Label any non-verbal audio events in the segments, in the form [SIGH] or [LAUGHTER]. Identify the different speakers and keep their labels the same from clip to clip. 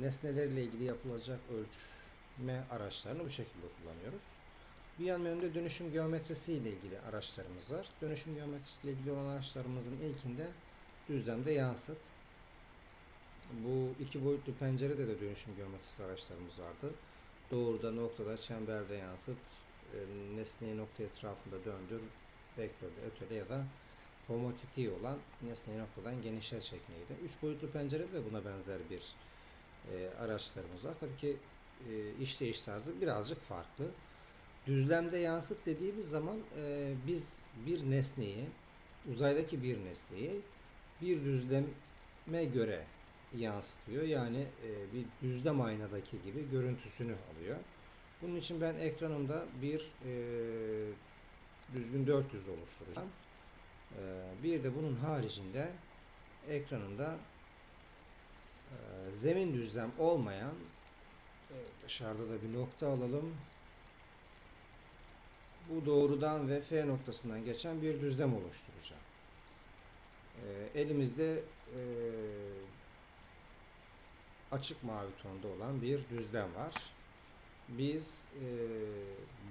Speaker 1: nesnelerle ilgili yapılacak ölçme araçlarını bu şekilde kullanıyoruz. Bir yan menüde dönüşüm geometrisi ile ilgili araçlarımız var. Dönüşüm geometrisi ile ilgili olan araçlarımızın ilkinde düzlemde yansıt. Bu iki boyutlu pencerede de dönüşüm geometrisi araçlarımız vardı. Doğruda, noktada, çemberde yansıt, e, nesneyi nokta etrafında döndür, vektörde, ötele ya da homotitiği olan nesneyi noktadan genişlet şeklindeydi. Üç boyutlu pencerede de buna benzer bir e, araçlarımız var. Tabii ki e, işleyiş tarzı birazcık farklı. Düzlemde yansıt dediğimiz zaman e, biz bir nesneyi, uzaydaki bir nesneyi bir düzleme göre yansıtıyor. Yani e, bir düzlem aynadaki gibi görüntüsünü alıyor. Bunun için ben ekranımda bir e, düzgün 400 oluşturacağım. E, bir de bunun haricinde ekranımda zemin düzlem olmayan e, dışarıda da bir nokta alalım. Bu doğrudan ve F noktasından geçen bir düzlem oluşturacağım. E, elimizde e, açık mavi tonda olan bir düzlem var. Biz e,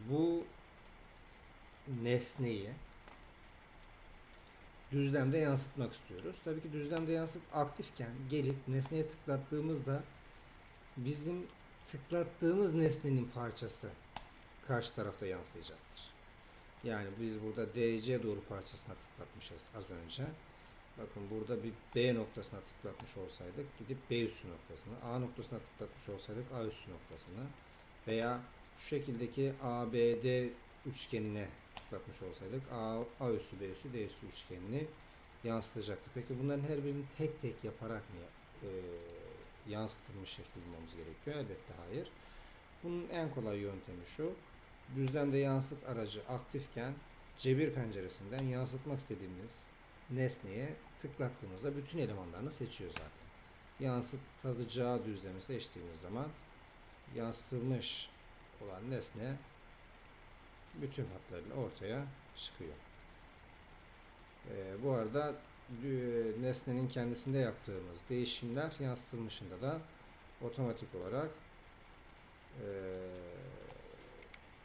Speaker 1: bu nesneyi düzlemde yansıtmak istiyoruz. Tabii ki düzlemde yansıt aktifken gelip nesneye tıklattığımızda bizim tıklattığımız nesnenin parçası karşı tarafta yansıyacaktır. Yani biz burada DC doğru parçasına tıklatmışız az önce. Bakın burada bir B noktasına tıklatmış olsaydık gidip B üssü noktasına, A noktasına tıklatmış olsaydık A üssü noktasına veya şu şekildeki ABD üçgenine tıklatmış olsaydık A, A üssü, B üssü, D üssü üçgenini yansıtacaktı. Peki bunların her birini tek tek yaparak mı e, yansıtılmış şekli bulmamız gerekiyor? Elbette hayır. Bunun en kolay yöntemi şu. Düzlemde yansıt aracı aktifken cebir penceresinden yansıtmak istediğimiz nesneye tıklattığımızda bütün elemanlarını seçiyor zaten. Yansıtılacağı düzlemi seçtiğimiz zaman yansıtılmış olan nesne bütün hatlarıyla ortaya çıkıyor. Ee, bu arada nesnenin kendisinde yaptığımız değişimler yansıtılmışında da otomatik olarak eee,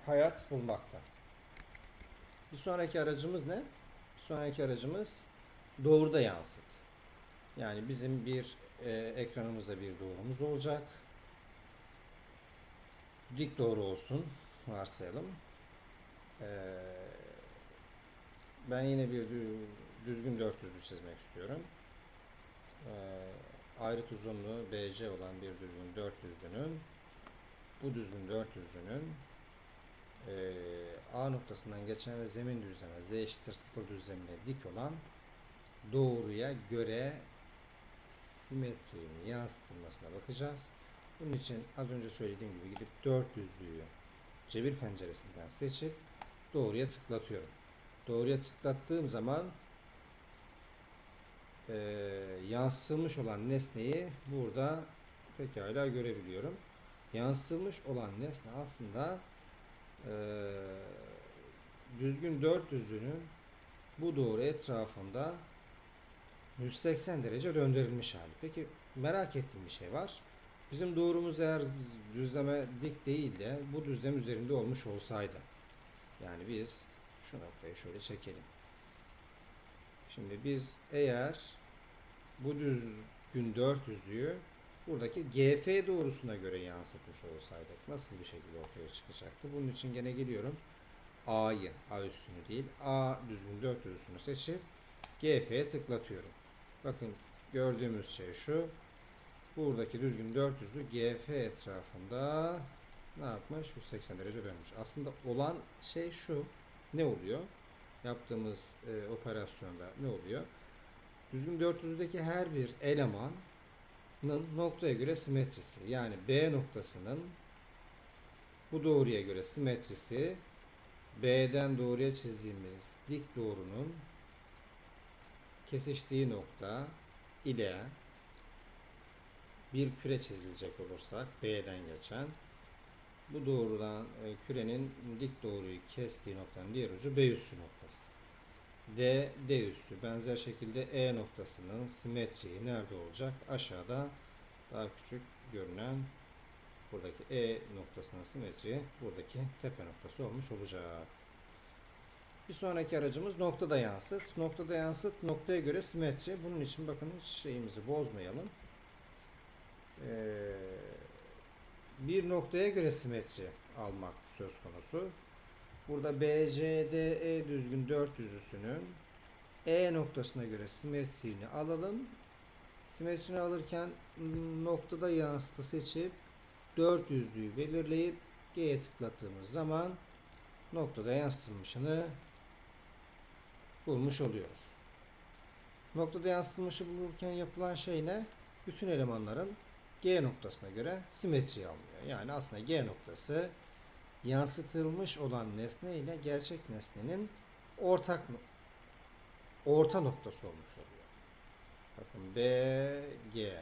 Speaker 1: hayat bulmakta. Bir sonraki aracımız ne? Bir sonraki aracımız doğruda yansıt. Yani bizim bir e, ekranımızda bir doğrumuz olacak. Dik doğru olsun varsayalım. Ee, ben yine bir dü- düzgün 400'lü çizmek istiyorum. Ee, ayrıt uzunluğu BC olan bir düzgün 400'lünün bu düzgün 400'lünün ee, A noktasından geçen ve zemin düzleme Z eşittir 0 düzlemine dik olan doğruya göre simetriğini yansıtılmasına bakacağız. Bunun için az önce söylediğim gibi gidip 400'lüyü cebir penceresinden seçip doğruya tıklatıyorum. Doğruya tıklattığım zaman eee yansıtılmış olan nesneyi burada pekala görebiliyorum. Yansıtılmış olan nesne aslında eee düzgün 400'ünün bu doğru etrafında 180 derece döndürülmüş hali. Peki merak ettiğim bir şey var. Bizim doğrumuz eğer düzleme dik değil de bu düzlem üzerinde olmuş olsaydı. Yani biz şu noktayı şöyle çekelim. Şimdi biz eğer bu düzgün 400'lüyü buradaki GF doğrusuna göre yansıtmış olsaydık nasıl bir şekilde ortaya çıkacaktı? Bunun için gene geliyorum. A'yı, A üstünü değil, A düzgün 400'lüsünü seçip GF'ye tıklatıyorum. Bakın gördüğümüz şey şu. Buradaki düzgün 400'lü GF etrafında ne yapmış? 180 derece dönmüş. Aslında olan şey şu. Ne oluyor? Yaptığımız e, operasyonda ne oluyor? Düzgün 400'deki her bir elemanın noktaya göre simetrisi. Yani B noktasının bu doğruya göre simetrisi B'den doğruya çizdiğimiz dik doğrunun kesiştiği nokta ile bir küre çizilecek olursak B'den geçen bu doğrudan e, kürenin dik doğruyu kestiği noktanın diğer ucu B üssü noktası. D, D üssü. Benzer şekilde E noktasının simetriği nerede olacak? Aşağıda daha küçük görünen buradaki E noktasına simetri buradaki tepe noktası olmuş olacak. Bir sonraki aracımız noktada yansıt. Noktada yansıt noktaya göre simetri. Bunun için bakın şeyimizi bozmayalım. Ee, bir noktaya göre simetri almak söz konusu. Burada BCDE düzgün 400'lüsünün E noktasına göre simetrini alalım. Simetrini alırken noktada yansıtı seçip 400'lüyü belirleyip G'ye tıklattığımız zaman noktada yansıtılmışını bulmuş oluyoruz. Noktada yansıtılmışı bulurken yapılan şey ne? Bütün elemanların G noktasına göre simetri alınıyor. Yani aslında G noktası yansıtılmış olan nesne ile gerçek nesnenin ortak orta noktası olmuş oluyor. Bakın B, G.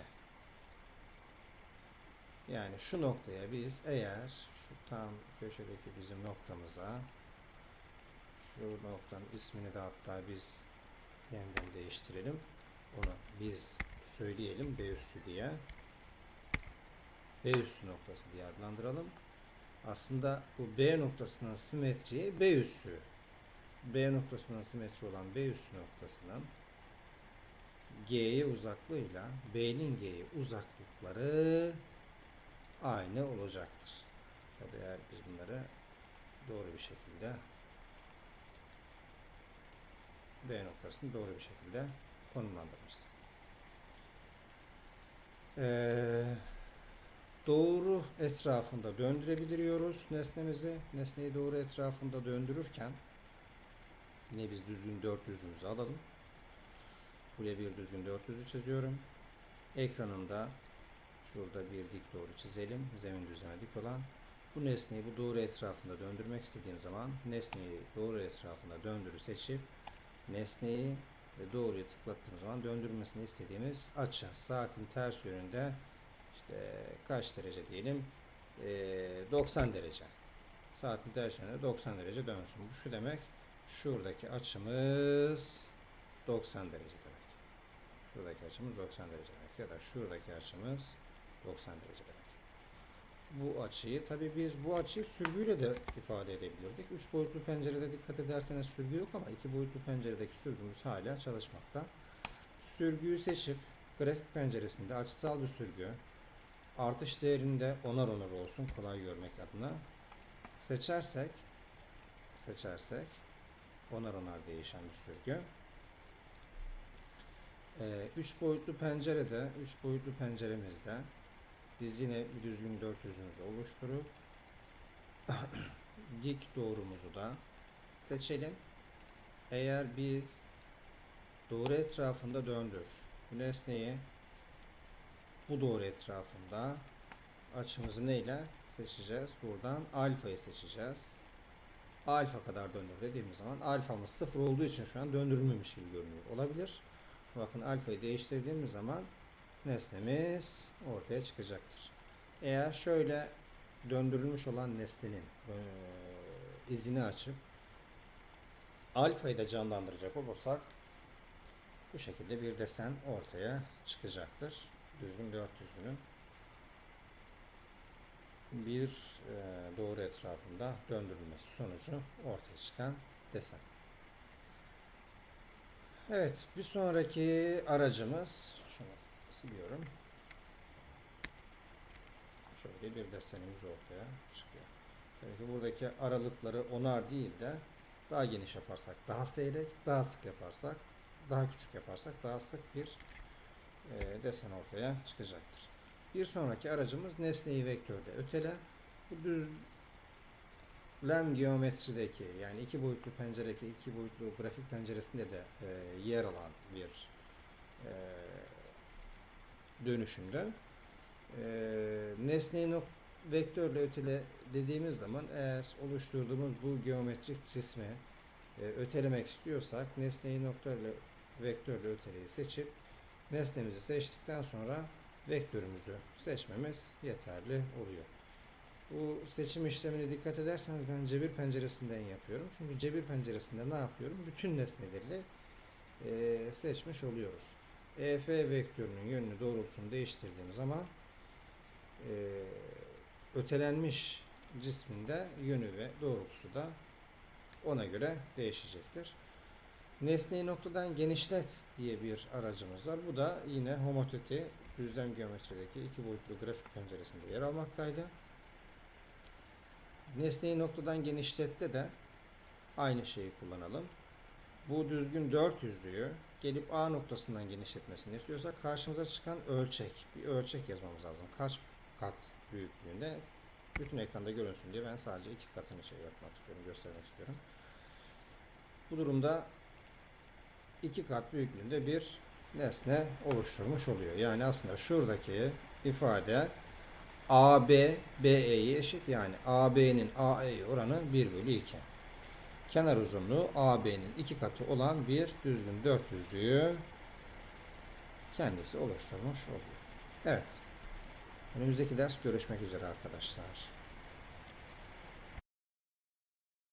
Speaker 1: Yani şu noktaya biz eğer şu tam köşedeki bizim noktamıza şu noktanın ismini de hatta biz yeniden değiştirelim. Onu biz söyleyelim B üssü diye. B üssü noktası diye adlandıralım. Aslında bu B noktasının simetriği B üssü. B noktasının simetri olan B üssü noktasının G'ye uzaklığıyla B'nin G'ye uzaklıkları aynı olacaktır. Tabii eğer biz bunları doğru bir şekilde B noktasını doğru bir şekilde konumlandırırız. Ee, doğru etrafında döndürebiliyoruz nesnemizi. Nesneyi doğru etrafında döndürürken yine biz düzgün 400'ümüzü alalım. Buraya bir düzgün 400'ü çiziyorum. Ekranında şurada bir dik doğru çizelim. Zemin düzene dik olan. Bu nesneyi bu doğru etrafında döndürmek istediğim zaman nesneyi doğru etrafında döndürü seçip nesneyi ve doğruya tıklattığım zaman döndürmesini istediğimiz açı saatin ters yönünde işte kaç derece diyelim? Ee, 90 derece. Saatin ters yönünde 90 derece dönsün. Bu şu demek şuradaki açımız 90 derece demek. Şuradaki açımız 90 derece demek ya da şuradaki açımız 90 derece demek. Bu açıyı tabi biz bu açıyı sürgüyle de ifade edebilirdik. Üç boyutlu pencerede dikkat ederseniz sürgü yok ama iki boyutlu penceredeki sürgümüz hala çalışmakta. Sürgüyü seçip grafik penceresinde açısal bir sürgü artış değerinde onar onar olsun kolay görmek adına seçersek seçersek onar onar değişen bir sürgü. Ee, üç boyutlu pencerede, üç boyutlu penceremizde biz yine düzgün 400'ümüzü oluşturup [CLEARS THROAT] dik doğrumuzu da seçelim. Eğer biz doğru etrafında döndür bu nesneyi bu doğru etrafında açımızı neyle seçeceğiz? Buradan alfayı seçeceğiz. Alfa kadar döndür dediğimiz zaman alfamız sıfır olduğu için şu an döndürülmemiş gibi görünüyor. Olabilir. Bakın alfayı değiştirdiğimiz zaman nesnemiz ortaya çıkacaktır. Eğer şöyle döndürülmüş olan nesnenin eee, izini açıp alfayı da canlandıracak olursak bu şekilde bir desen ortaya çıkacaktır. Düzgün 400'ünün bir eee, doğru etrafında döndürülmesi sonucu ortaya çıkan desen. Evet, bir sonraki aracımız şunu siliyorum. Şöyle bir desenimiz ortaya çıkıyor. Tabii ki buradaki aralıkları onar değil de daha geniş yaparsak daha seyrek, daha sık yaparsak daha küçük yaparsak daha sık bir e, desen ortaya çıkacaktır. Bir sonraki aracımız nesneyi vektörde ötele. Bu düzlem geometrideki yani iki boyutlu penceredeki iki boyutlu grafik penceresinde de e, yer alan bir e, dönüşümde e, nesneyi vektörle ötele dediğimiz zaman eğer oluşturduğumuz bu geometrik cismi e, ötelemek istiyorsak nesneyi noktayla vektörle öteleyi seçip nesnemizi seçtikten sonra vektörümüzü seçmemiz yeterli oluyor. Bu seçim işlemine dikkat ederseniz ben cebir penceresinden yapıyorum. Çünkü cebir penceresinde ne yapıyorum? Bütün nesneleri e, seçmiş oluyoruz. EF vektörünün yönünü doğrultusunu değiştirdiğim zaman e, ötelenmiş cisminde yönü ve doğrultusu da ona göre değişecektir. Nesneyi noktadan genişlet diye bir aracımız var. Bu da yine homoteti düzlem geometrideki iki boyutlu grafik penceresinde yer almaktaydı. Nesneyi noktadan genişlette de aynı şeyi kullanalım. Bu düzgün 400'lüğü gelip A noktasından genişletmesini istiyorsak karşımıza çıkan ölçek, bir ölçek yazmamız lazım. Kaç kat büyüklüğünde bütün ekranda görünsün diye ben sadece iki katını şey yapmak istiyorum, göstermek istiyorum. Bu durumda iki kat büyüklüğünde bir nesne oluşturmuş oluyor. Yani aslında şuradaki ifade AB BE'ye eşit. Yani AB'nin AE'ye oranı 1 bölü 2. Kenar uzunluğu AB'nin iki katı olan bir düzgün 400'lüğü kendisi oluşturmuş oluyor. Evet. Önümüzdeki ders görüşmek üzere arkadaşlar.